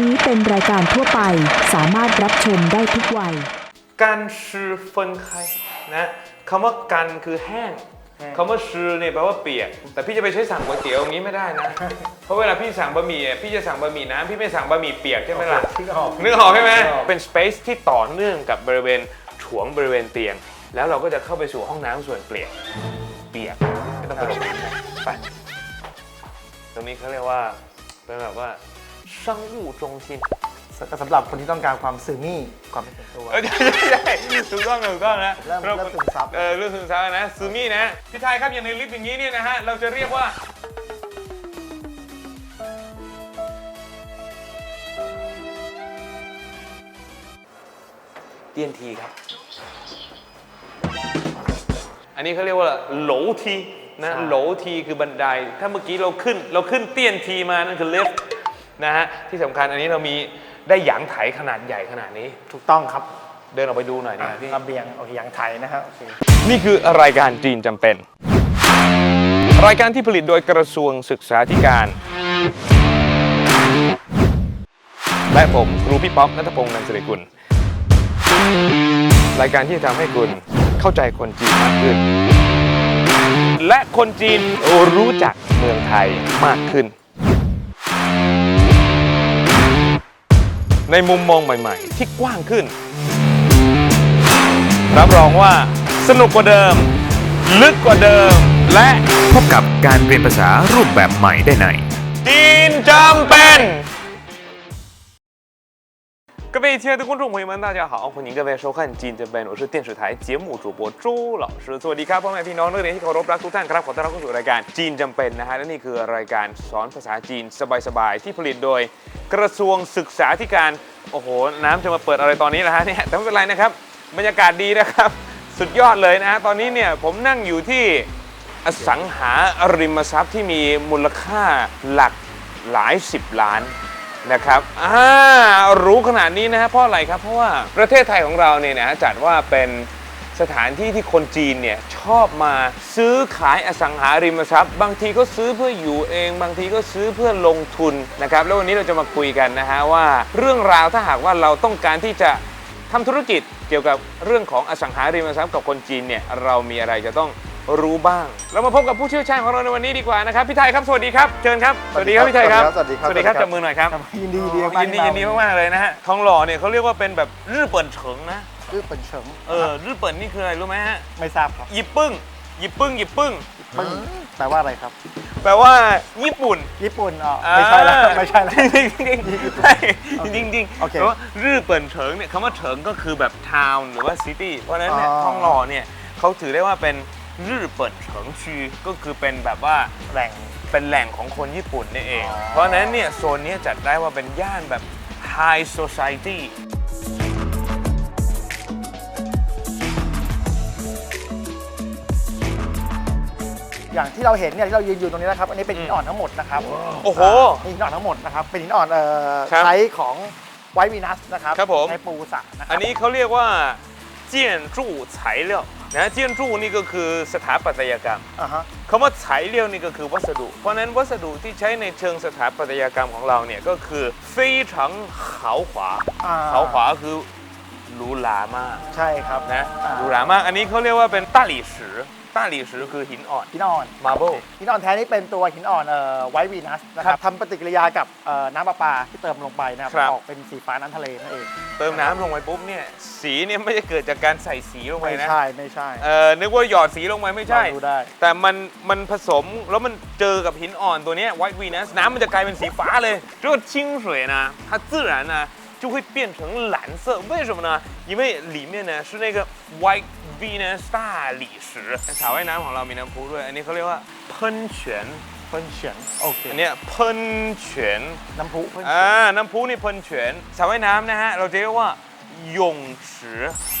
นี้เป็นรายการทั่วไป สามารถรับชมได้ทุกวัยกันชือเฟินไคนะคำว่ากันคือแห้งคำว่าชือเนี่ยแปลว่าเปียก แต่พี่จะไปใช้สั่งก๋วยเตี๋ยวอย่างนี้ไม่ได้นะ เพราะเวลาพี่สั่งบะหมี่อะพี่จะสั่งบะหมี่น้ำพี่ไม่สั่งบะหมี่เปียกใช่ไหมล่ะนึกออกนึกออกใช่ไหมนึกออกเป็นสเปซที่ต่อเนื่องกับบริเวณถวงบริเวณเตียง แล้วเราก็จะเข้าไปสู่ห้องน้ำส่วนเปียกเปียกไม่ต้องไปลงน้ำนะไปตรงนี้เขาเรียกว่าเป็นแบบว่า ช่างยู่จงชินสำหรับคนที่ต้องการความซื่อมี่ความเป็นตัว เออใช่ใช่ถูกต้องถูกต้องนะเรื่มเรื่มซึมซับ เออเรื่องซึมซับนะซูมี่นะ พี่ไทยครับอย่างในลิฟต์อย่างนี้เนี่ยนะฮะ เราจะเรียกว่าเตียนทีครับ อันนี้เขาเรียกว่าโหลทีนะโหลทีคือบันได ถ้าเมื่อกี้เราขึ้นเราขึ้นเตี้ยนทีมานั่นคือลิฟต์ นะฮะที่สำคัญอันนี้เรามีได้หยางไถขนาดใหญ่ขนาดนี้ ถูกต้องครับเดินออกไปดูหน่อยนะพี่ระเบียงโอเคยังไทยนะครับโอเคนี่คือรายการจีนจำเป็น รายการที่ผลิตโดยกระทรวงศึกษาธิการ และผมครูพี่ป๊อปนัทพงศ์นันสิริกุล รายการที่จะทำให้คุณเข้าใจคนจีนมากขึ้น และคนจีนรู้จักเมืองไทยมากขึ้น ในมุมมองใหม่ ๆ ที่กว้างขึ้น รับรองว่าสนุกกว่าเดิม ลึกกว่าเดิม และพบกับการเรียนภาษารูปแบบใหม่ได้ในจีนจำเป็น 各位亲爱的观众朋友们，大家好，欢迎各位收看《จีนจำเป็น》，我是电视台节目主播周老师。สวัสดีครับพ่อแม่พี่น้องนักเรียนที่เคารพรักทุกท่านครับขอต้อนรับเข้าสู่รายการจีนจำเป็นนะฮะและนี่คือรายการสอนภาษาจีนสบายๆที่ผลิตโดยกระทรวงศึกษาธิการโอ้โห น้ำจะมาเปิดอะไรตอนนี้ล่ะฮะเนี่ยแต่ไม่เป็นไรนะครับ บรรยากาศดีนะครับ สุดยอดเลยนะฮะตอนนี้เนี่ยผมนั่งอยู่ที่ อสังหาริมทรัพย์ที่มีมูลค่าหลักหลายสิบล้าน นะครับอ่ารู้ขนาดนี้นะฮะเพราะอะไรครับ เพราะว่าประเทศไทยของเราเนี่ยนะจัดว่าเป็นสถานที่ที่คนจีนเนี่ยชอบมาซื้อขายอสังหาริมทรัพย์ บางทีก็ซื้อเพื่ออยู่เอง บางทีก็ซื้อเพื่อลงทุนนะครับ แล้ววันนี้เราจะมาคุยกันนะฮะว่าเรื่องราวถ้าหากว่าเราต้องการที่จะทำธุรกิจเกี่ยวกับเรื่องของอสังหาริมทรัพย์กับคนจีนเนี่ยเรามีอะไรจะต้อง รู้บ้าง เรามาพบกับผู้เชี่ยวชาญของเราในวันนี้ดีกว่านะครับพี่ไทยครับสวัสดีครับเชิญครับสวัสดีครับพี่ไทยครับสวัสดีครับสวัสดีครับจับมือหน่อยครับยินดียินดีอ๋อมากยินดียินดีมากๆเลยนะฮะทองหล่อเนี่ยเขาเรียกว่าเป็นแบบรื่อเปิ่นเฉิงนะชื่อเป็นเฉิงเออรื่อเปิ่นนี่คืออะไรรู้ไหมฮะไม่ทราบครับหยิบปึ้งหยิบปึ้งหยิบปึ้งปึ้งแปลว่าอะไรครับ แปลว่าญี่ปุ่น ญี่ปุ่นอ๋อไม่ใช่แล้วไม่ใช่แล้วจริงจริงๆใช่จริงจริงๆโอเคเพราะว่ารื่อเปิ่นเฉิงเนี่ยคำว่าเฉิงก็คือแบบทาวน์หรือว่าซิตี้เพราะฉะนั้นเนี่ยอ๋อทองหล่อเนี่ยเขาถือได้ว่าเป็น รื่อเปิ่นเฉิงชีก็คือเป็นแบบว่าแหล่งเป็นแหล่งของคนญี่ปุ่นนี่เองอ๋อเพราะฉะนั้นเนี่ยโซนเนี้ยจัดได้ว่าเป็นย่านแบบ High Society อย่างที่เราเห็นเนี่ยที่เรายืนอยู่ตรงนี้นะครับ อันนี้เป็นหินอ่อนทั้งหมดนะครับโอ้โหาหินอ่อนทั้งหมมดนะครับ เป็นหินอ่อนเอ่อครับใช้ของไวท์วีนัสนะครับ ครับผม ในปูสระนะครัอันนี้เขาเรียกว่าเจียนจู่ไฉเลี่ยว นะเทียนรู่นี่ก็คือสถาปัตยกรรมอ่าคำว่าสาเรียวนี่ก็คือวัสดุ เพราะฉะนั้นวัสดุที่ใช้ในเชิงสถาปัตยกรรมของเราเนี่ยก็คือฟีถังเขาขวาเขาขวาคือหรูหรามากใช่ครับนะหรูหรามากอันนี้เขาเรียกว่าเป็นต้าหลี่สือ ต้าหลี่สือคือหินอ่อน หินอ่อน marble หินอ่อนแท้นี่เป็นตัวหินอ่อนเอ่อไวท์วีนัสนะครับทำปฏิกิริยากับเอ่อน้ำประปาที่เติมลงไปนะครับ ครับ ออกเป็นสีฟ้าน้ำทะเลนั่นเอง เติมน้ำลงไปปุ๊บเนี่ยสีเนี่ยไม่ได้เกิดจากการใส่สีลงไป ไม่ นะ ใช่ไม่ใช่ เออนึกว่าหยอดสีลงไปไม่ใช่ ลองดูได้ แต่มันมันผสมแล้วมันเจอกับหินอ่อนตัวเนี้ย white venus น้ำมันจะกลายเป็นสีฟ้าเลย这个清水呢它自然呢就会变成蓝色为什么呢 因为里面呢是那个 white venus 大理石สระว่ายน้ำของเรามีน้ำพุด้วย อันนี้เขาเรียกว่าเพ่นเฉียน เพิ่นเฉียนโอเค อันเนี้ยเพ่นเฉียน น้ำพุเพิ่นเฉี อ่าย น น้ำพุนี่เพ่นเฉียนสระว่ายน้ำนะฮะเราจะเรียกว่า泳池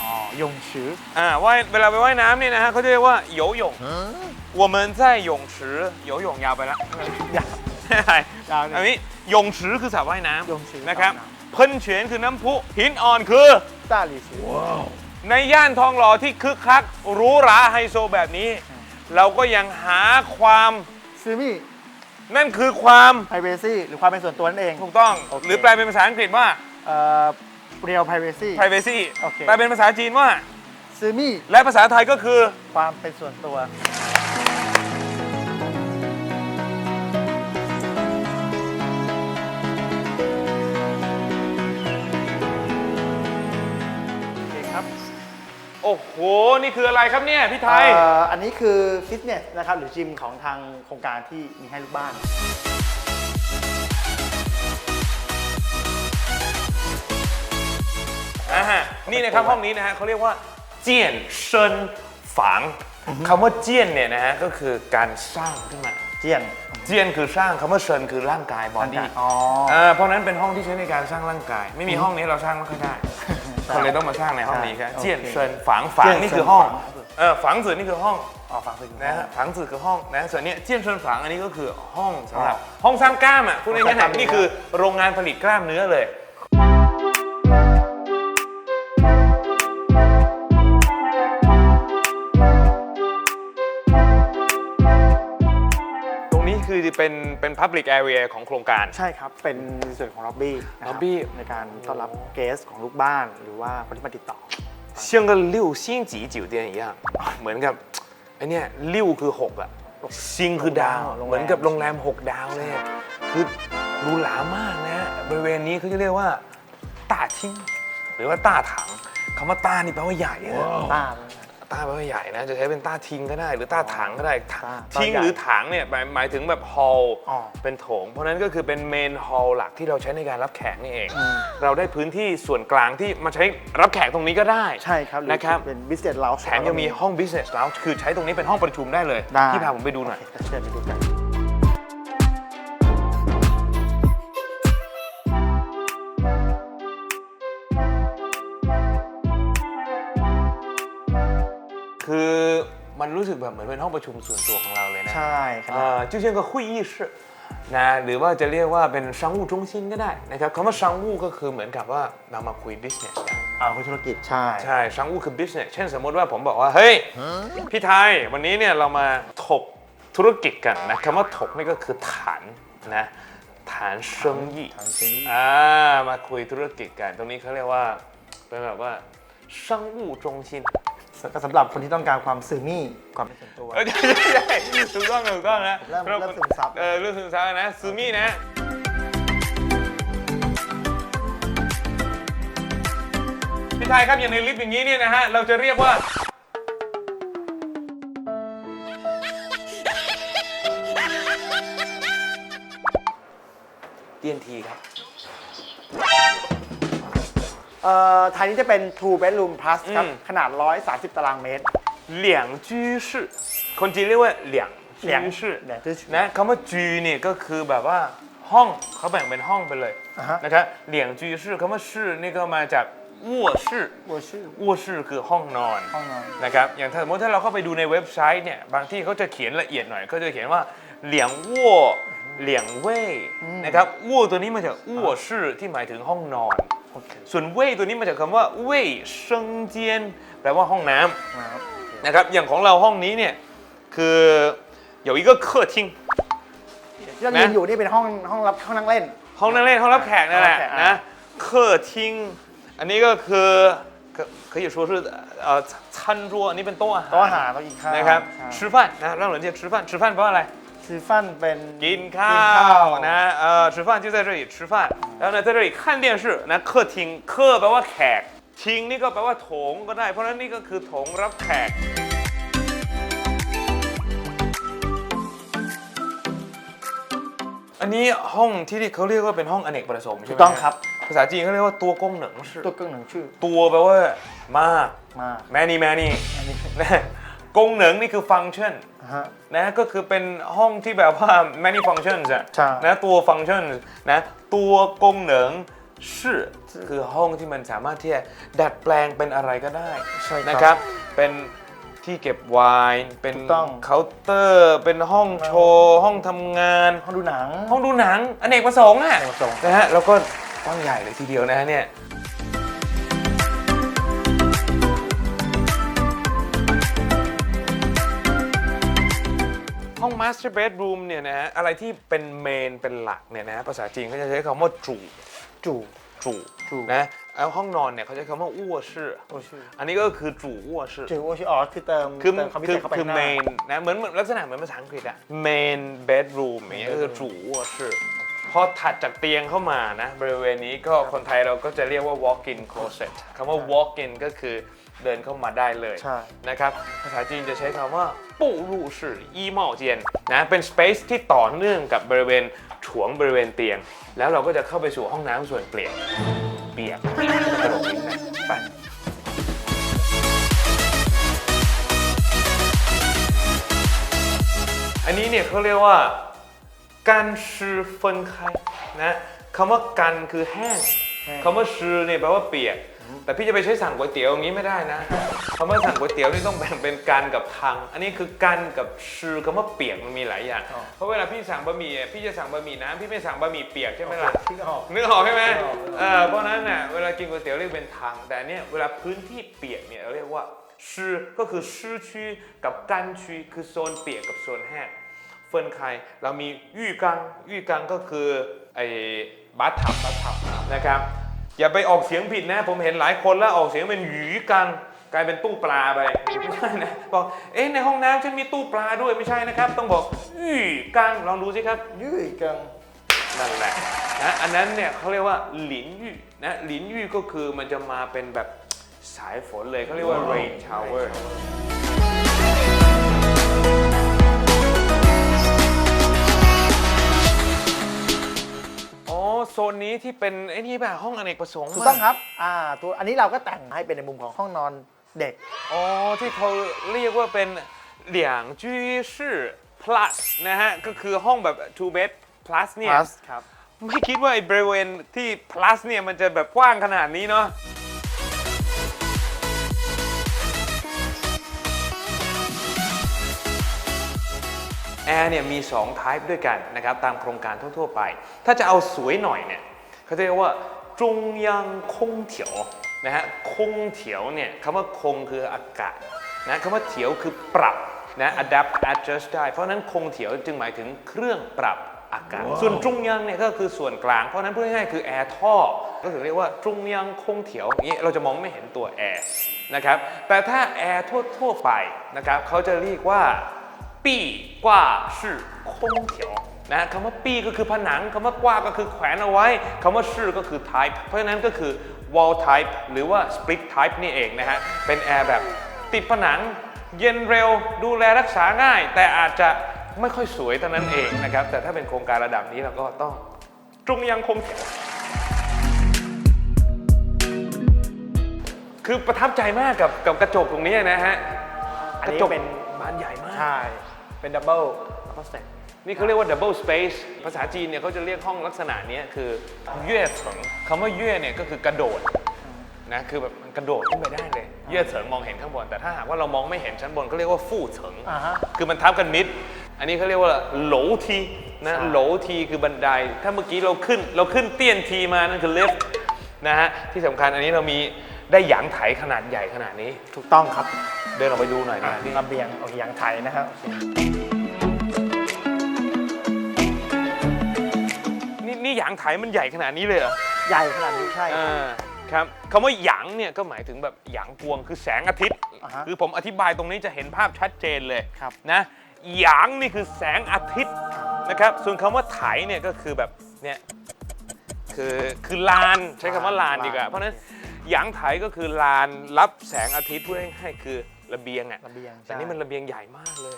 อ๋อยงชือ อ่าว่ายเวลาไปว่ายน้ำเนี่ยนะฮะเขาจะเรียกว่า游泳我们在泳池游泳ยาวไปแล้ว อยาก ยาวเลย อันนี้泳池คือสระว่ายน้ ยงชือ ำนะครับเพ่นเฉียนคือน้ำพุหินอ่อนคือ ต้าหลีชือในย่านทองหล่อที่คึกคักหรูหราไฮโซแบบนี้ เราก็ยังหาความซื้อมี่นั่นคือความ privacy หรือความเป็นส่วนตัวนั่นเอง ถูกต้อง โอเค หรือแปลเป็นภาษาอังกฤษว่า เอ่อ real privacy privacy โอเค แปลเป็นภาษาจีนว่าซื้อมี่และภาษาไทยก็คือ ความเป็นส่วนตัว โอ้โห นี่คืออะไรครับเนี่ยพี่ไทย เอ่ออันนี้คือฟิตเนสนะครับหรือจิมของทางโครงการที่มีให้ลูกบ้าน อ่าฮะนี่นะครับห้องนี้นะฮะเขาเรียกว่าเจียนเซินฝังคำว่าเจียนเนี่ยนะฮะก็คือการสร้างขึ้นมา เจียน เจียนคือสร้างคำว่าเซินคือร่างกายบอดี้อ๋อเพราะฉะนั้นเป็นห้องที่ใช้ในการสร้างร่างกาย ไม่มีห้องนี้เราสร้างไม่ค่อยได้ ก็เลยต้องมาสร้างในห้องนี้ครับโอเคเจียนเซินฝังฝังเจียนนี่คือห้องเซินฝังเออฝังสื่อนี่คือห้องอ๋อฟังไปดูนะฮะฝังสื่อคือห้องนะส่วนเนี้ยเจียนเซินฝังอันนี้ก็คือห้องสำหรับห้องสร้างกล้ามอะพูดง่ายๆนี่คือโรงงานผลิตกล้ามเนื้อเลย เป็นเป็น Public Area ของโครงการ ใช่ครับ เป็นส่วนของล็อบบี้นะครั lobby ในการต้อนรับเกสของลูกบ้าน หรือว่าคนที่มาติดต่อ 像个六星级酒店一样เหมือนกับไอเนี่ยลิ้วคือหกอะซิงคือดาว โรงแรม เหมือนกับโรงแรม 6 ดาวเลยอะคือหรูหรามากนะ บริเวณนี้เขาจะเรียกว่าต้าทิ้งหรือว่าต้าถังคำว่าต้านี่แปลว่าใหญ่นะ ต้า ต้าแปลว่าใหญ่นะ จะใช้เป็นต้าทิ้งก็ได้ หรือต้าถังก็ได้ต้าทิ้งต้าใหญ่ หรือถังเนี่ยหมายหมายถึงแบบฮอลล์อ๋อ เป็นโถง เพราะฉะนั้นก็คือเป็นเมนฮอลล์หลักที่เราใช้ในการรับแขกนี่เอง เราได้พื้นที่ส่วนกลางที่มาใช้รับแขกตรงนี้ก็ได้ใช่ครับหรือนะครับ เป็น business lounge แถมยังมีห้อง business lounge คือใช้ตรงนี้เป็นห้องประชุมได้เลย ได้ที่พาผมไปดูหน่อย โเคเชิญไปดูกัน รู้สึกแบบเหมือนเป็นห้องประชุมส่วนตัวของเราเลยนะใช่ครับอชื่อเช่นก็คุยอีชนะหรือว่าจะเรียกว่าเป็นซังวูจงชินก็ได้นะครับคำว่าซังวูก็คือเหมือนกับว่าเรามาคุย business กันอ่าคุยธุรกิจใช่ ใช่ซังอูคือ business เช่นสมมติว่าผมบอกว่า เฮ้ย พี่ไทย วันนี้เนี่ยเรามาถกธุรกิจกันนะคำว่าถกนี่ก็คือฐานนะฐานเชิงยี่งอ่ามาคุยธุรกิจกัน ตรงนี้เขาเรียกว่าเป็นแบบว่าซังอูจงชิ ก็สำหรับคนที่ต้องการความสื่อมี่ความเป็นส่วนตัว เออใช่ใช่ใช่ถูกต้องถูกต้องนะเริ่มเริ่มซึมซับ เออเริ่มซึมซับนะซูมี่นะ พี่ไทยครับอย่างในลิฟต์อย่างนี้เนี่ยนะฮะเราจะเรียกว่าเตียนทีครับ เอ่อไทยนี้จะเป็น two bedroom plus ครับขนาด 130 ตารางเมตร เหลียงจื้ชื่อคนจีนเรียกว่าเหลียงเหลียง จื้อชื่อยงที่ นะคำว่าจีเนี่ยก็คือแบบว่าห้องเขาแบ่งเป็นห้องไปเลยอ่าฮะ นะครับเหลียงจีชื่อคำว่าชื่อนี่ก็มาจากวัวชื่อวัวชื่อวัวชื่อคือห้องนอนห้องนอน นะครับอย่างสมมติถ้าเราเข้าไปดูในเว็บไซต์เนี่ยบางที่เขาจะเขียนละเอียดหน่อยเขาจะเขียนว่าเหลียงวัวเหลียงเว่ยนะครับวัวตัวนี้มาจากวัวชื่อที่หมายถึงห้องนอน ส่วนเว่ยตัวนี้มาจากคำว่าเว่ยเซิงเจียนแปลว่าห้องน้ำ ครับ นะครับ อย่างของเราห้องนี้เนี่ยคือ有一个客厅 ที่เรายืนอยู่นี่เป็นห้องห้องรับห้องนั่งเล่น ห้องนั่งเล่นห้องรับแขกนั่นแหละ ห้องรับแขกอ่ะ นะ客厅อันนี้ก็คือ可可以说是เอ่อ餐桌อันนี้เป็นโต๊ะอาหาร โต๊ะอาหารโต๊ะกินข้าว นะครับ ใช่ 吃饭นะ让人家吃饭吃饭แปล ว่าอะไร ซื้อฟันเป็น กินข้า กินข้าว ว นะเออ吃饭就在这里吃饭แล้ว呢在这里看电视นะ客厅客แปลว่าแขกทิ้งนี่ก็แปลว่าโถงก็ได้ เพราะฉะนั้นนี่ก็คือโถงรับแขก อันนี้ห้องที่เขาเรียกว่าเป็นห้องอเนกประสงค์ใช่ ถู ไห ก ม ต้องครับ ภาษาจีนเขาเรียกว่าตัวกงเหนิงชื่อ ตัวเครื่องหนึ่งชื่อ ตัวแปลว่ามาก มาก แมนี่แมนี่ อันนี้ นะ กงเหนิงนี่คือฟังก์ชันฮะ นะก็คือเป็นห้องที่แบบว่า many functions อะใช่ นะตัว function นะตัวกงเหนิงชื่อคือห้องที่มันสามารถที่จะดัดแปลงเป็นอะไรก็ได้ ใช่ครับนะครับ เป็นที่เก็บไวน์เป็นถูกต้อง เคาน์เตอร์ เป็นห้องโชว์ ห้องทำงาน ห้องดูหนัง ห้องดูหนังอเนกประสงค์อะอเนกประสงค์ นะฮะ แล้วก็กว้างใหญ่เลยทีเดียวนะฮะเนี่ย master bedroom เนี่ยนะฮะอะไรที่เป็นเมนเป็นหลักเนี่ยนะฮะภาษาจีนเขาจะใช้คำว่าจู่จู่จู่จู่นะแล้วห้องนอนเนี่ยเขาใช้คำว่าอ้วชื่อโอ้ชื่ออันนี้ก็คือจู่อ้วชื่อจู่โอชิอ๋อคือเติมคือเติมคำพิคืเศอษเข้าไปคือข้างหเมน้านนะเหมือนเหมือนลักษณะเหมือนภาษาอังกฤษอะ main bedroom อย่างเงี้ยก็คือจู่อ้วชื่อพอถัดจากเตียงเข้ามานะ บริเวณนี้ก็คนไทยเราก็จะเรียกว่า walk in closet คำว่า walk in ก็คือ เดินเข้ามาได้เลยใช่ นะครับ ภาษาจีนจะใช้คำว่าปูรูชื่ออีเมาเจียนนะ เป็น space ที่ต่อเนื่องกับบริเวณฉวงบริเวณเตียง แล้วเราก็จะเข้าไปสู่ห้องน้ำส่วนเปลี่ยนเปียกกระโดดนิดนะไป อันนี้เนี่ยเขาเรียกว่าการชือเฟินไคนะคำว่ากันคือแห้งแห้ง คำว่าชือเนี่ยแปลว่าเปียก แต่พี่จะไปใช้สั่งก๋วยเตี๋ยวอย่างนี้ไม่ได้นะคำว่าสั่งก๋วยเตี๋ยวนี่ต้องแบ่งเป็นกันกับทัง อันนี้คือกันกับชือคำว่าเปียกมันมีหลายอย่าง เพราะเวลาพี่สั่งบะหมี่อะพี่จะสั่งบะหมี่น้ำพี่ไม่สั่งบะหมี่เปียกใช่ไหมล่ะที่ออกนึกออกใช่ไหมนึกออกเออเพราะฉะนั้นน่ะเวลากินก๋วยเตี๋ยวเรียกเป็นทาง แต่อันเนี่ยเวลาพื้นที่เปียกเนี่ยเราเรียกว่าชือก็คือชือชีกับกันชีคือโซนเปียกกับโซนแห้งเฟิร์นไคเรามียู่กังยู่กังก็คือไอ้บัตทับบัตทับนะครับ อย่าไปออกเสียงผิดนะ ผมเห็นหลายคนแล้วออกเสียงเป็นหยีกังกลายเป็นตู้ปลาไปไม่ใช่นะบอกเอ๊ะในห้องน้ำฉันมีตู้ปลาด้วยไม่ใช่นะครับ ต้องบอกยี่กังลองดูสิครับยุ่ยกังนั่นแหละนะอันนั้นเนี่ยเขาเรียกว่าหลินยู่นะหลินยู่ก็คือมันจะมาเป็นแบบสายฝนเลยเขาเรียกว่า rain shower โซนนี้ที่เป็นไอ้นี่ป่ะห้องอเนกประสงค์ถูกต้องครับอ่าตัวอันนี้เราก็แต่งให้เป็นในมุมของห้องนอนเด็ก อ๋อที่เขาเรียกว่าเป็นเหลียงจื้อชื่อ plus นะฮะ ก็คือห้องแบบ two bed plus เนี่ย plus ครับ ไม่คิดว่าไอ้บริเวณที่ plus เนี่ย มันจะแบบกว้างขนาดนี้เนาะ แอร์เนี่ยมี2 type ด้วยกันนะครับตามโครงการทั่วๆไป ถ้าจะเอาสวยหน่อยเนี่ยเขาจะเรียกว่าจงยังคงเถียวนะฮะคงเถียวเนี่ยคำว่าคงคืออากาศนะคำว่าเถียวคือปรับนะ adapt adjust ได้ เพราะฉะนั้นคงเถียวจึงหมายถึงเครื่องปรับอากาศ ส่วนจงยังเนี่ยก็คือส่วนกลาง เพราะฉะนั้นพูดง่ายๆคือแอร์ท่อ ก็คือเรียกว่าจงยังคงเถียวอย่างนี้เราจะมองไม่เห็นตัวแอร์นะครับ แต่ถ้าแอร์ทั่วๆไปนะครับเขาจะเรียกว่า ปี้กว่าชื่อคงเถียวนะคำว่าปี้ก็คือผนังคำว่ากว่าก็คือแขวนเอาไว้คำว่าชื่อก็คือ type เพราะฉะนั้นก็คือ wall type หรือว่า split type นี่เองนะฮะ เป็นแอร์แบบติดผนังเย็นเร็วดูแลรักษาง่าย แต่อาจจะไม่ค่อยสวยเท่านั้นเองนะครับ แต่ถ้าเป็นโครงการระดับนี้เราก็ต้องจงยังคงเถียวคือประทับใจมากกับกับกระจกตรงนี้นะฮะ อันกระนี้จกเป็นบานใหญ่มาก ใช่ เป็นดับเบิลดับเบิลสเต็ปนี่เขาเรียกว่า double space ภาษาจีนเนี่ยเขาจะเรียกห้องลักษณะเนี้ยคือเย่เฉิงคำว่าเย่เนี่ยก็คือกระโดดนะคือแบบมันกระโดดขึ้นไปได้เลย เย่เฉิงมองเห็นข้างบน แต่ถ้าหากว่าเรามองไม่เห็นชั้นบนเขาเรียกว่าฟู่เฉิงอ่าฮะคือมันทับกันมิด อันนี้เขาเรียกว่าโหลทีนะใช่โหลทีคือบันได ถ้าเมื่อกี้เราขึ้นเราขึ้นเตี้ยนทีมานั่นคือลิฟต์นะฮะที่สำคัญอันนี้เรามี ได้หยางไถขนาดใหญ่ขนาดนี้ ถูกต้องครับเดินออกไปดูหน่อยนะนี่ระเบียงโอเคยังไทยนะครับโอเคนี่นี่หยางไถมันใหญ่ขนาดนี้เลยเหรอใหญ่ขนาดนี้ใช่อ่าครับคำว่าหยางเนี่ยก็หมายถึงแบบหยางกวงคือแสงอาทิตย์ อ่าฮะ คือผมอธิบายตรงนี้จะเห็นภาพชัดเจนเลยครับ นะหยางนี่คือแสงอาทิตย์นะครับ ส่วนคำว่าไถเนี่ยก็คือแบบเนี่ยคือคือลานใช้คำว่าลานดีกว่า เพราะฉะนั้น หยางไถก็คือลานรับแสงอาทิตย์พูดง่ายๆคือระเบียงอะระเบียงแต่ใช่นี่มันระเบียงใหญ่มากเลย